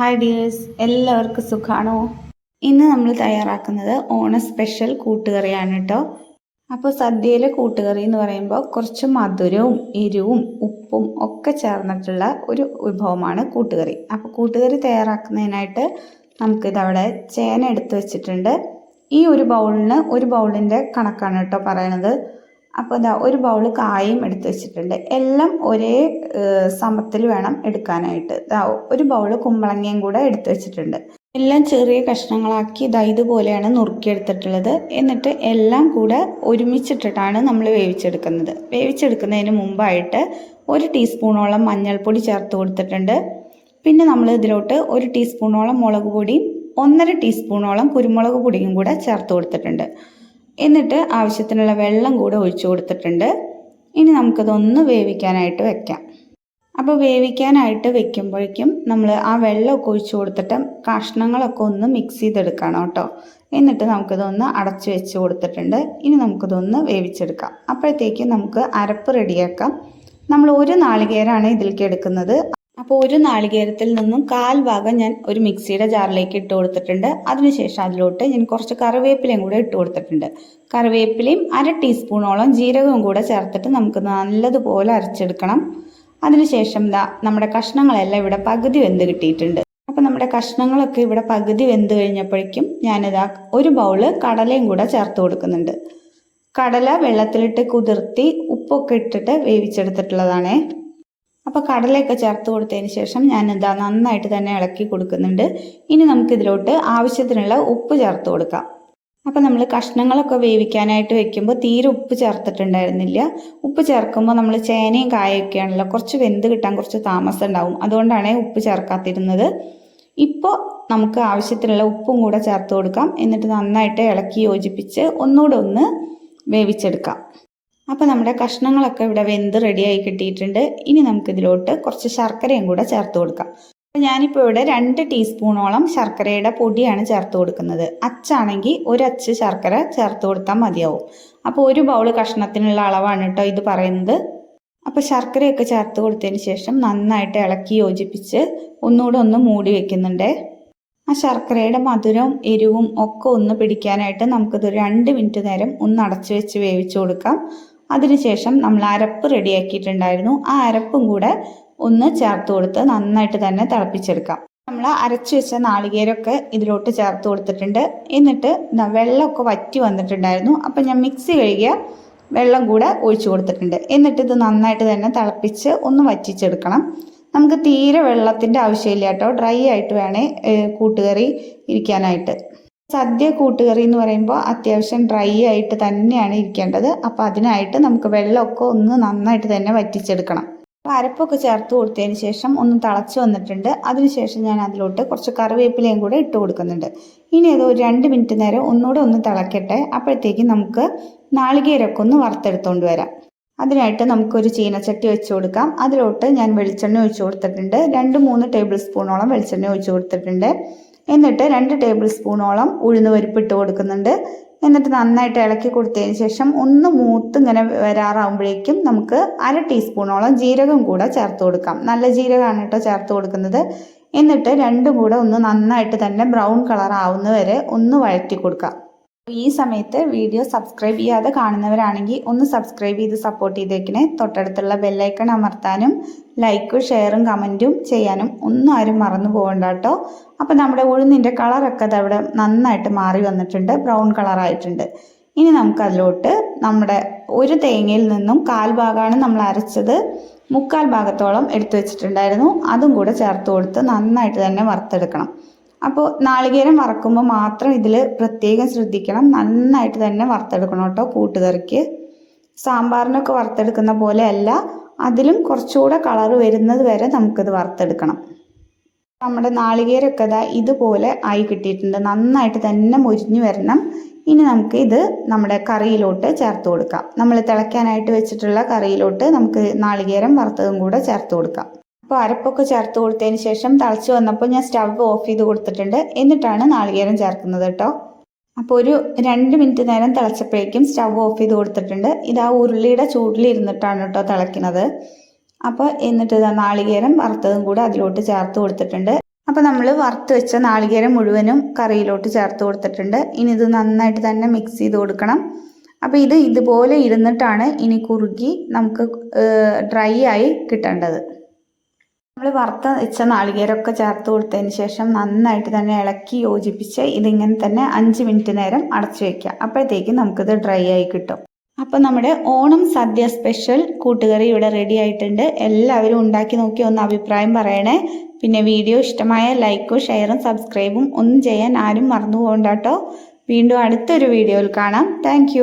Hi dears എല്ലാവർക്കും സുഖാണോ? ഇന്ന് നമ്മൾ തയ്യാറാക്കുന്നത് ഓണ സ്പെഷ്യൽ കൂട്ടുകറിയാണ് കേട്ടോ അപ്പോൾ സദ്യയിലെ കൂട്ടുകറി എന്ന് പറയുമ്പോൾ കുറച്ച് മധുരവും എരിവും ഉപ്പും ഒക്കെ ചേർന്നിട്ടുള്ള ഒരു വിഭവമാണ് കൂട്ടുകറി. അപ്പോൾ കൂട്ടുകറി തയ്യാറാക്കുന്നതിനായിട്ട് നമുക്കിതവിടെ ചേന എടുത്തു വെച്ചിട്ടുണ്ട്. ഈ ഒരു ബൗളിന് ഒരു ബൗളിന്റെ കണക്കാണ് കേട്ടോ പറയണത്. അപ്പോൾ ഇതാ ഒരു ബൗൾ കായും എടുത്ത് വെച്ചിട്ടുണ്ട്. എല്ലാം ഒരേ സമത്തിൽ വേണം എടുക്കാനായിട്ട്. ഇതാ ഒരു ബൗൾ കുമ്പളങ്ങയും കൂടെ എടുത്ത് വെച്ചിട്ടുണ്ട്. എല്ലാം ചെറിയ കഷ്ണങ്ങളാക്കി ഇതാ ഇതുപോലെയാണ് നുറുക്കിയെടുത്തിട്ടുള്ളത്. എന്നിട്ട് എല്ലാം കൂടെ ഒരുമിച്ചിട്ടിട്ടാണ് നമ്മൾ വേവിച്ചെടുക്കുന്നത്. വേവിച്ചെടുക്കുന്നതിന് മുമ്പായിട്ട് ഒരു ടീസ്പൂണോളം മഞ്ഞൾപ്പൊടി ചേർത്ത് കൊടുത്തിട്ടുണ്ട്. പിന്നെ നമ്മൾ ഇതിലോട്ട് ഒരു ടീസ്പൂണോളം മുളക് പൊടിയും ഒന്നര ടീസ്പൂണോളം കുരുമുളക് പൊടിയും കൂടെ ചേർത്ത് കൊടുത്തിട്ടുണ്ട്. എന്നിട്ട് ആവശ്യത്തിനുള്ള വെള്ളം കൂടെ ഒഴിച്ചു കൊടുത്തിട്ടുണ്ട്. ഇനി നമുക്കതൊന്ന് വേവിക്കാനായിട്ട് വെക്കാം. അപ്പോൾ വേവിക്കാനായിട്ട് വെക്കുമ്പോഴേക്കും നമ്മൾ ആ വെള്ളമൊക്കെ ഒഴിച്ചു കൊടുത്തിട്ട് കഷ്ണങ്ങളൊക്കെ ഒന്ന് മിക്സ് ചെയ്തെടുക്കണം കേട്ടോ. എന്നിട്ട് നമുക്കിതൊന്ന് അടച്ചു വെച്ച് കൊടുത്തിട്ടുണ്ട്. ഇനി നമുക്കിതൊന്ന് വേവിച്ചെടുക്കാം. അപ്പോഴത്തേക്കും നമുക്ക് അരപ്പ് റെഡിയാക്കാം നമ്മൾ ഒരു നാളികേരമാണ് ഇതിലേക്ക് എടുക്കുന്നത്. അപ്പോൾ ഒരു നാളികേരത്തിൽ നിന്നും കാൽ ഭാഗം ഞാൻ ഒരു മിക്സിയുടെ ജാറിലേക്ക് ഇട്ട് കൊടുത്തിട്ടുണ്ട്. അതിനുശേഷം അതിലോട്ട് ഞാൻ കുറച്ച് കറിവേപ്പിലയും കൂടെ ഇട്ട് കൊടുത്തിട്ടുണ്ട്. കറിവേപ്പിലയും അര ടീസ്പൂണോളം ജീരകവും കൂടെ ചേർത്തിട്ട് നമുക്ക് നല്ലതുപോലെ അരച്ചെടുക്കണം. അതിനുശേഷം ദാ നമ്മുടെ കഷ്ണങ്ങളെല്ലാം ഇവിടെ പകുതി വെന്ത് കിട്ടിയിട്ടുണ്ട്. അപ്പം നമ്മുടെ കഷ്ണങ്ങളൊക്കെ ഇവിടെ പകുതി വെന്ത് കഴിഞ്ഞപ്പോഴേക്കും ഞാനിതാ ഒരു ബൗൾ കടലയും കൂടെ ചേർത്ത് കൊടുക്കുന്നുണ്ട്. കടല വെള്ളത്തിലിട്ട് കുതിർത്തി ഉപ്പൊക്കെ ഇട്ടിട്ട് വേവിച്ചെടുത്തിട്ടുള്ളതാണേ. അപ്പോൾ കടലയൊക്കെ ചേർത്ത് കൊടുത്തതിന് ശേഷം ഞാൻ എന്താ നന്നായിട്ട് തന്നെ ഇളക്കി കൊടുക്കുന്നുണ്ട്. ഇനി നമുക്കിതിലോട്ട് ആവശ്യത്തിനുള്ള ഉപ്പ് ചേർത്ത് കൊടുക്കാം. അപ്പോൾ നമ്മൾ കഷ്ണങ്ങളൊക്കെ വേവിക്കാനായിട്ട് വെക്കുമ്പോൾ തീരെ ഉപ്പ് ചേർത്തിട്ടുണ്ടായിരുന്നില്ല. ഉപ്പ് ചേർക്കുമ്പോൾ നമ്മൾ ചേനയും കായൊക്കെയാണല്ലോ കുറച്ച് വെന്ത് കിട്ടാൻ കുറച്ച് താമസം ഉണ്ടാവും. അതുകൊണ്ടാണ് ഉപ്പ് ചേർക്കാത്തിരുന്നത് ഇപ്പോൾ നമുക്ക് ആവശ്യത്തിനുള്ള ഉപ്പും കൂടെ ചേർത്ത് കൊടുക്കാം. എന്നിട്ട് നന്നായിട്ട് ഇളക്കി യോജിപ്പിച്ച് ഒന്നുകൂടെ ഒന്ന് വേവിച്ചെടുക്കാം. അപ്പോൾ നമ്മുടെ കഷ്ണങ്ങളൊക്കെ ഇവിടെ വെന്ത് റെഡിയായി കിട്ടിയിട്ടുണ്ട്. ഇനി നമുക്കിതിലോട്ട് കുറച്ച് ശർക്കരയും കൂടെ ചേർത്ത് കൊടുക്കാം. അപ്പോൾ ഞാനിപ്പോൾ ഇവിടെ രണ്ട് ടീസ്പൂണോളം ശർക്കരയുടെ പൊടിയാണ് ചേർത്ത് കൊടുക്കുന്നത്. അച്ചാണെങ്കിൽ ഒരു അച്ച് ശർക്കര ചേർത്ത് കൊടുത്താൽ മതിയാവും. അപ്പോൾ ഒരു ബൗൾ കഷ്ണത്തിനുള്ള അളവാണ് കേട്ടോ ഇത് പറയുന്നത്. അപ്പോൾ ശർക്കരയൊക്കെ ചേർത്ത് കൊടുത്തതിന് ശേഷം നന്നായിട്ട് ഇളക്കി യോജിപ്പിച്ച് ഒന്നുകൂടെ ഒന്ന് മൂടി വെക്കുന്നുണ്ട്. ആ ശർക്കരയുടെ മധുരവും എരിവും ഒക്കെ ഒന്ന് പിടിക്കാനായിട്ട് നമുക്കിത് രണ്ട് മിനിറ്റ് നേരം ഒന്ന് അടച്ചു വെച്ച് വേവിച്ചു കൊടുക്കാം. അതിനുശേഷം നമ്മൾ അരപ്പ് റെഡിയാക്കിയിട്ടുണ്ടായിരുന്നു. ആ അരപ്പും കൂടെ ഒന്ന് ചേർത്ത് കൊടുത്ത് നന്നായിട്ട് തന്നെ തിളപ്പിച്ചെടുക്കാം. നമ്മൾ അരച്ചു വെച്ച നാളികേരമൊക്കെ ഇതിലോട്ട് ചേർത്ത് കൊടുത്തിട്ടുണ്ട്. എന്നിട്ട് വെള്ളമൊക്കെ വറ്റി വന്നിട്ടുണ്ടായിരുന്നു. അപ്പം ഞാൻ മിക്സി കഴുകിയ വെള്ളം കൂടെ ഒഴിച്ചു കൊടുത്തിട്ടുണ്ട്. എന്നിട്ട് ഇത് നന്നായിട്ട് തന്നെ തിളപ്പിച്ച് ഒന്ന് വറ്റിച്ചെടുക്കണം. നമുക്ക് തീരെ വെള്ളത്തിന്റെ ആവശ്യമില്ല കേട്ടോ. ഡ്രൈ ആയിട്ട് വേണേ കൂട്ടുകറി ഇരിക്കാനായിട്ട്. സദ്യ കൂട്ടുകറി എന്ന് പറയുമ്പോൾ അത്യാവശ്യം ഡ്രൈ ആയിട്ട് തന്നെയാണ് ഇരിക്കേണ്ടത്. അപ്പോൾ അതിനായിട്ട് നമുക്ക് വെള്ളമൊക്കെ ഒന്ന് നന്നായിട്ട് തന്നെ വറ്റിച്ചെടുക്കണം. അപ്പോൾ അരപ്പൊക്കെ ചേർത്ത് കൊടുത്തതിന് ശേഷം ഒന്ന് തിളച്ച് വന്നിട്ടുണ്ട്. അതിനുശേഷം ഞാൻ അതിലോട്ട് കുറച്ച് കറിവേപ്പിലയും കൂടെ ഇട്ട് കൊടുക്കുന്നുണ്ട്. ഇനി അത് ഒരു രണ്ട് മിനിറ്റ് നേരം ഒന്നുകൂടെ ഒന്ന് തിളക്കട്ടെ. അപ്പോഴത്തേക്ക് നമുക്ക് നാളികേരൊക്കെ ഒന്ന് വറുത്തെടുത്തുകൊണ്ട് വരാം. അതിനായിട്ട് നമുക്കൊരു ചീനച്ചട്ടി വെച്ച് കൊടുക്കാം. അതിലോട്ട് ഞാൻ വെളിച്ചെണ്ണ ഒഴിച്ചു കൊടുത്തിട്ടുണ്ട്. രണ്ട് മൂന്ന് ടേബിൾ സ്പൂണോളം വെളിച്ചെണ്ണ ഒഴിച്ചു കൊടുത്തിട്ടുണ്ട്. എന്നിട്ട് രണ്ട് ടേബിൾ സ്പൂണോളം ഉഴുന്ന് പരിപ്പ് ഇട്ട് കൊടുക്കുന്നുണ്ട്. എന്നിട്ട് നന്നായിട്ട് ഇളക്കി കൊടുത്തതിന് ശേഷം ഒന്ന് മൂത്ത് ഇങ്ങനെ വരാറാകുമ്പോഴേക്കും നമുക്ക് അര ടീസ്പൂണോളം ജീരകം കൂടെ ചേർത്ത് കൊടുക്കാം. നല്ല ജീരകമാണ് കേട്ടോ ചേർത്ത് കൊടുക്കുന്നത്. എന്നിട്ട് രണ്ടും കൂടെ ഒന്ന് നന്നായിട്ട് തന്നെ ബ്രൗൺ കളർ ആവുന്നവരെ ഒന്ന് വഴറ്റി കൊടുക്കാം. ഈ സമയത്ത് വീഡിയോ സബ്സ്ക്രൈബ് ചെയ്യാതെ കാണുന്നവരാണെങ്കിൽ ഒന്ന് സബ്സ്ക്രൈബ് ചെയ്ത് സപ്പോർട്ട് ചെയ്തേക്കണേ. തൊട്ടടുത്തുള്ള ബെല്ലൈക്കൺ അമർത്താനും ലൈക്കും ഷെയറും കമന്റും ചെയ്യാനും ഒന്നും ആരും മറന്നു പോകണ്ട കേട്ടോ. അപ്പോൾ നമ്മുടെ ഉഴുന്നിന്റെ കളറൊക്കെ അവിടെ നന്നായിട്ട് മാറി വന്നിട്ടുണ്ട്. ബ്രൗൺ കളറായിട്ടുണ്ട് ഇനി നമുക്കതിലോട്ട് നമ്മുടെ ഒരു തേങ്ങയിൽ നിന്നും കാൽ ഭാഗമാണ് നമ്മൾ അരച്ചത്. മുക്കാൽ ഭാഗത്തോളം എടുത്തു വെച്ചിട്ടുണ്ടായിരുന്നു. അതും കൂടെ ചേർത്ത് കൊടുത്ത് നന്നായിട്ട് തന്നെ വറുത്തെടുക്കണം. അപ്പോൾ നാളികേരം വറക്കുമ്പോൾ മാത്രം ഇതിൽ പ്രത്യേകം ശ്രദ്ധിക്കണം. നന്നായിട്ട് തന്നെ വറുത്തെടുക്കണം കേട്ടോ കൂട്ടുകറിക്ക് സാമ്പാറിനൊക്കെ വറുത്തെടുക്കുന്ന പോലെ അല്ല അതിലും കുറച്ചുകൂടെ കളർ വരുന്നത് വരെ നമുക്കിത് വറുത്തെടുക്കണം. നമ്മുടെ നാളികേരൊക്കെ ഇതാ ഇതുപോലെ ആയി കിട്ടിയിട്ടുണ്ട്. നന്നായിട്ട് തന്നെ മുരിഞ്ഞു വരണം. ഇനി നമുക്ക് ഇത് നമ്മുടെ കറിയിലോട്ട് ചേർത്ത് കൊടുക്കാം. നമ്മൾ തിളയ്ക്കാനായിട്ട് വെച്ചിട്ടുള്ള കറിയിലോട്ട് നമുക്ക് നാളികേരം വറുത്തതും കൂടെ ചേർത്ത് കൊടുക്കാം. അപ്പോൾ അരപ്പൊക്കെ ചേർത്ത് കൊടുത്തതിന് ശേഷം തിളച്ച് വന്നപ്പോൾ ഞാൻ സ്റ്റവ് ഓഫ് ചെയ്ത് കൊടുത്തിട്ടുണ്ട്. എന്നിട്ടാണ് നാളികേരം ചേർക്കുന്നത് കേട്ടോ. അപ്പോൾ ഒരു രണ്ട് മിനിറ്റ് നേരം തിളച്ചപ്പോഴേക്കും സ്റ്റവ് ഓഫ് ചെയ്ത് കൊടുത്തിട്ടുണ്ട്. ഇത് ആ ഉരുളിയുടെ ചൂടിലിരുന്നിട്ടാണ് കേട്ടോ തിളയ്ക്കുന്നത്. അപ്പോൾ എന്നിട്ട് നാളികേരം വറുത്തതും കൂടെ അതിലോട്ട് ചേർത്ത് കൊടുത്തിട്ടുണ്ട്. അപ്പോൾ നമ്മൾ വറുത്ത് വെച്ച നാളികേരം മുഴുവനും കറിയിലോട്ട് ചേർത്ത് കൊടുത്തിട്ടുണ്ട്. ഇനി ഇത് നന്നായിട്ട് തന്നെ മിക്സ് ചെയ്ത് കൊടുക്കണം. അപ്പോൾ ഇത് ഇതുപോലെ ഇരുന്നിട്ടാണ് ഇനി കുറുകി നമുക്ക് ഡ്രൈ ആയി കിട്ടേണ്ടത്. നമ്മൾ വറുത്ത വെച്ച നാളികേരമൊക്കെ ചേർത്ത് കൊടുത്തതിന് ശേഷം നന്നായിട്ട് തന്നെ ഇളക്കി യോജിപ്പിച്ച് ഇതിങ്ങനെ തന്നെ അഞ്ച് മിനിറ്റ് നേരം അടച്ചു വയ്ക്കുക അപ്പോഴത്തേക്കും നമുക്കിത് ഡ്രൈ ആയി കിട്ടും. അപ്പോൾ നമ്മുടെ ഓണം സദ്യ സ്പെഷ്യൽ കൂട്ടുകറി ഇവിടെ റെഡി ആയിട്ടുണ്ട്. എല്ലാവരും ഉണ്ടാക്കി നോക്കി ഒന്ന് അഭിപ്രായം പറയണേ. പിന്നെ വീഡിയോ ഇഷ്ടമായ ലൈക്കും ഷെയറും സബ്സ്ക്രൈബും ഒന്നും ചെയ്യാൻ ആരും മറന്നു പോകണ്ട വീണ്ടും അടുത്തൊരു വീഡിയോയിൽ കാണാം. താങ്ക്